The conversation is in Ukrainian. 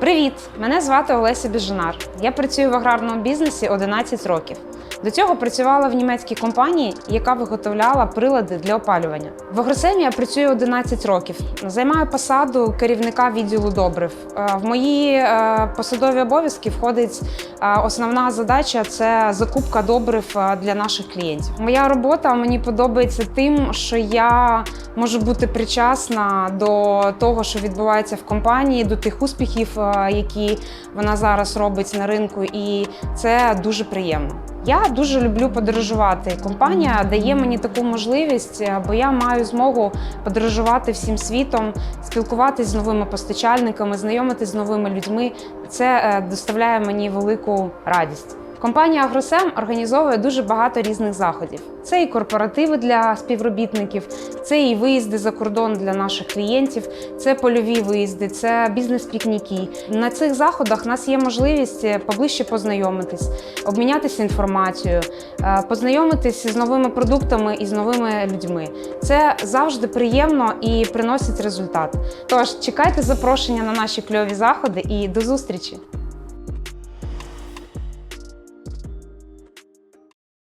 Привіт! Мене звати Олеся Біжинар. Я працюю в аграрному бізнесі 11 років. До цього працювала в німецькій компанії, яка виготовляла прилади для опалювання. В агросемі я працюю 11 років. Займаю посаду керівника відділу добрив. Е, В мої е, посадові обов'язки входить е, основна задача це закупка добрив для наших клієнтів. Моя робота мені подобається тим, що я можу бути причасна до того, що відбувається в компанії, до тих успіхів, які вона зараз робить на ринку, і це дуже приємно. Я дуже люблю подорожувати. Компанія дає мені таку можливість, е, бо я маю змогу подорожувати всім світом, спілкуватися з новими постачальниками, знайомитись з новими людьми. Це е, доставляє мені велику радість. Компанія Агросем організовує дуже багато різних заходів. Це і корпоративи для співробітників, це і виїзди за кордон для наших клієнтів, це польові виїзди, це бізнес-пікніки. На цих заходах у нас є можливість е, поближче познайомитись, обмінятися інформацією, е, познайомитись з новими продуктами і з новими людьми. Це завжди приємно і приносить результат. Тож чекайте запрошення на наші кльові заходи і до зустрічі!